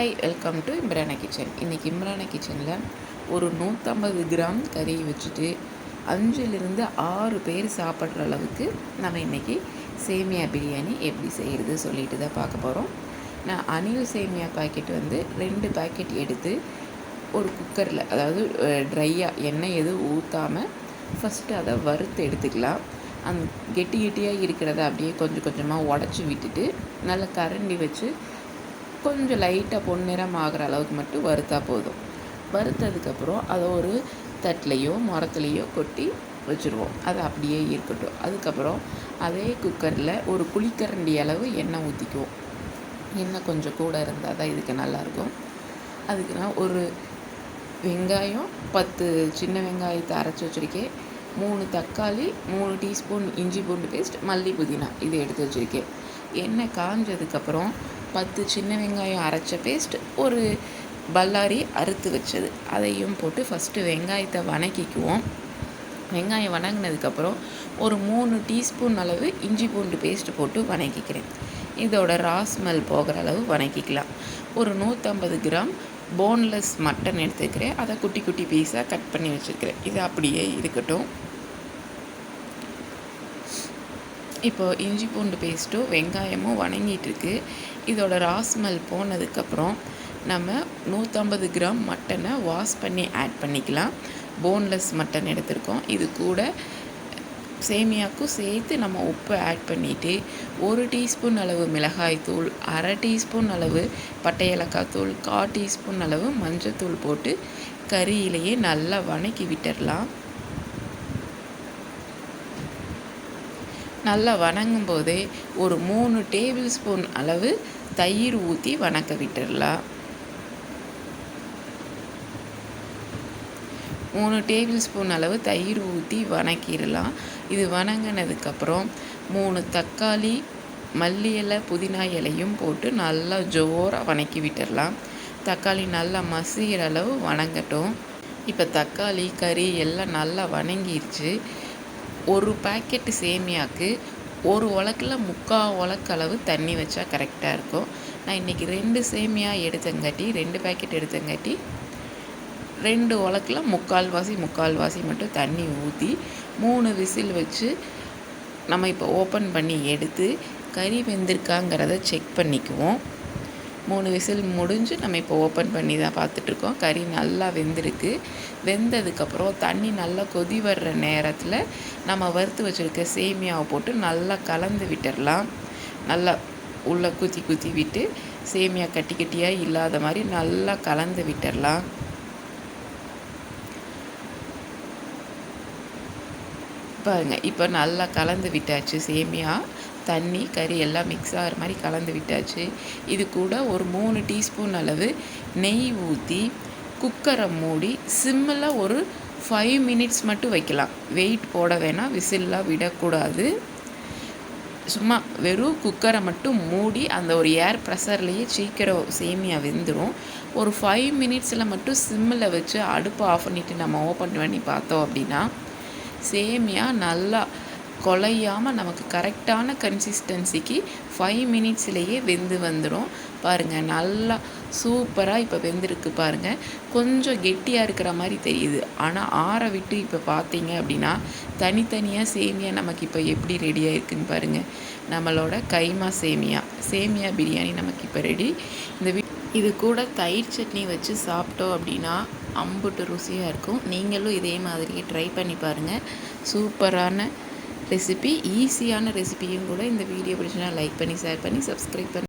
Hi welcome to Imrana kitchen இன்றைக்கி இம்ரானா கிச்சனில் ஒரு நூற்றம்பது கிராம் கறியை வச்சுட்டு அஞ்சுலேருந்து ஆறு பேர் சாப்பிட்ற அளவுக்கு நம்ம இன்றைக்கி சேமியா பிரியாணி எப்படி செய்கிறது சொல்லிட்டு தான் பார்க்க போகிறோம் நான் அணில் சேமியா பாக்கெட் வந்து ரெண்டு பாக்கெட் எடுத்து ஒரு குக்கரில் அதாவது ட்ரையாக எண்ணெய் எதுவும் ஊற்றாமல் ஃபஸ்ட்டு அதை வறுத்து எடுத்துக்கலாம். அந் கெட்டி கெட்டியாக இருக்கிறத அப்படியே கொஞ்சம் கொஞ்சமாக உடச்சி விட்டுட்டு நல்லா கரண்டி வச்சு கொஞ்சம் லைட்டாக பொன்னிறம் ஆகிற அளவுக்கு மட்டும் வறுத்தா போதும். வறுத்ததுக்கப்புறம் அதை ஒரு தட்டிலையோ மரத்துலேயோ கொட்டி வச்சுருவோம். அது அப்படியே இருக்கட்டும். அதுக்கப்புறம் அதே குக்கரில் ஒரு குழிக்கரண்டி அளவு எண்ணெய் ஊற்றிக்குவோம் எண்ணெய் கொஞ்சம் கூட இருந்தால் தான் இதுக்கு நல்லாயிருக்கும். அதுக்கு நான் ஒரு வெங்காயம் பத்து சின்ன வெங்காயத்தை அரைச்சி வச்சுருக்கேன். மூணு தக்காளி மூணு டீஸ்பூன் இஞ்சி பூண்டு பேஸ்ட் மல்லி புதினா இது எடுத்து வச்சுருக்கேன். எண்ணெய் காஞ்சதுக்கப்புறம் பத்து சின்ன வெங்காயம் அரைச்ச பேஸ்ட் ஒரு பல்லாரி அறுத்து வச்சது. அதையும் போட்டு ஃபஸ்ட்டு வெங்காயத்தை வணக்கிக்குவோம். வெங்காயம் வணங்கினதுக்கப்புறம் ஒரு மூணு டீஸ்பூன் அளவு இஞ்சி பூண்டு பேஸ்ட் போட்டு வணக்கிக்கிறேன். இதோட ராஸ்மெல் போகிற அளவு வணக்கிக்கலாம். ஒரு நூற்றம்பது கிராம் போன்லெஸ் மட்டன் எடுத்துக்கிறேன். அதை குட்டி குட்டி பீஸாக கட் பண்ணி வச்சுருக்கிறேன். இது அப்படியே இருக்கட்டும். இப்போது இஞ்சி பூண்டு பேஸ்ட்டும் வெங்காயமும் வணங்கிட்டுருக்கு. இதோட ராஸ்மல் போனதுக்கப்புறம் நம்ம நூற்றம்பது கிராம் மட்டனை வாஷ் பண்ணி ஆட் பண்ணிக்கலாம். போன்லெஸ் மட்டன் எடுத்திருக்கோம். இது கூட சேமியாக்கும் சேர்த்து நம்ம உப்பு ஆட் பண்ணிவிட்டு ஒரு டீஸ்பூன் அளவு மிளகாய் தூள் அரை டீஸ்பூன் அளவு பட்டை ஏலக்காய் தூள் கால் டீஸ்பூன் அளவு மஞ்சள் தூள் போட்டு கறியிலேயே நல்லா வணக்கி விட்டுடலாம் நல்லா வணங்கும் போதே ஒரு மூணு டேபிள் ஸ்பூன் அளவு தயிர் ஊற்றி வணக்க விட்டுடலாம். மூணு டேபிள் ஸ்பூன் அளவு தயிர் ஊற்றி வணக்கிடலாம். இது வணங்கினதுக்கப்புறம் மூணு தக்காளி மல்லி இலை புதினா இலையும் போட்டு நல்லா ஜோராக வணக்கி விட்டுடலாம். தக்காளி நல்லா மசிகிற அளவு வணங்கட்டும். இப்போ தக்காளி கறி எல்லாம் நல்லா வணங்கிருச்சு. ஒரு பாக்கெட்டு சேமியாவுக்கு ஒரு உலக்கில் முக்கால் உலக்களவு தண்ணி வச்சா கரெக்டாக இருக்கும். நான் இன்றைக்கி ரெண்டு சேமியா எடுத்தங்காட்டி ரெண்டு பேக்கெட் எடுத்தங்காட்டி ரெண்டு உலக்கில் முக்கால் வாசி முக்கால் வாசி மட்டும் தண்ணி ஊற்றி மூணு விசில் வச்சு நம்ம இப்போ ஓப்பன் பண்ணி எடுத்து கறி வெந்திருக்காங்கிறத செக் பண்ணிக்குவோம். மூணு விசில் முடிஞ்சு நம்ம இப்போ ஓப்பன் பண்ணி தான் பார்த்துட்ருக்கோம். கறி நல்லா வெந்திருக்கு. வெந்ததுக்கப்புறம் தண்ணி நல்லா கொதி வர்ற நேரத்தில் நம்ம வறுத்து வச்சுருக்க சேமியாவை போட்டு நல்லா கலந்து விட்டுடலாம் நல்லா உள்ளே குத்தி குத்தி விட்டு சேமியா கட்டி கட்டியாக இல்லாத மாதிரி நல்லா கலந்து விட்டுடலாம் பாருங்கள் இப்போ நல்லா கலந்து விட்டாச்சு. சேமியா தண்ணி கறி எல்லாம் மிக்ஸ் ஆகிற மாதிரி கலந்து விட்டாச்சு. இது கூட ஒரு மூணு டீஸ்பூன் அளவு நெய் ஊற்றி குக்கரை மூடி சிம்மில் ஒரு ஃபைவ் மினிட்ஸ் மட்டும் வைக்கலாம். வெயிட் போட வேணாம் விசில்லாம் விடக்கூடாது. சும்மா வெறும் குக்கரை மட்டும் மூடி அந்த ஒரு ஏர் ப்ரெஷர்லேயே சீக்கிரம் சேமியா வெந்துடும் ஒரு ஃபைவ் மினிட்ஸில் மட்டும் சிம்மில் வச்சு அடுப்பு ஆஃப் பண்ணிவிட்டு நம்ம ஓப்பன் பண்ணி பார்த்தோம் அப்படின்னா சேமியா நல்லா குலையாமல் நமக்கு கரெக்டான கன்சிஸ்டன்சிக்கு ஃபைவ் மினிட்ஸ்லேயே வெந்து வந்துடும் பாருங்கள் நல்லா சூப்பராக இப்போ வெந்திருக்கு பாருங்கள் கொஞ்சம் கெட்டியாக இருக்கிற மாதிரி தெரியுது. ஆனால் ஆற விட்டு இப்போ பார்த்தீங்க அப்படின்னா தனித்தனியாக சேமியா நமக்கு இப்போ எப்படி ரெடியாக இருக்குதுன்னு பாருங்கள் நம்மளோட கைமா சேமியா சேமியா பிரியாணி நமக்கு இப்போ ரெடி இந்த இது கூட தயிர் சட்னி வச்சு சாப்பிட்டோம் அப்படின்னா அம்புட்டு ருசியாக இருக்கும். நீங்களும் இதே மாதிரி ட்ரை பண்ணி பாருங்கள் சூப்பரான ரெசிபி ஈஸியான ரெசிபியும் கூட இந்த வீடியோ பிடிச்சினா லைக் பண்ணி ஷேர் பண்ணி சப்ஸ்கிரைப் பண்ணி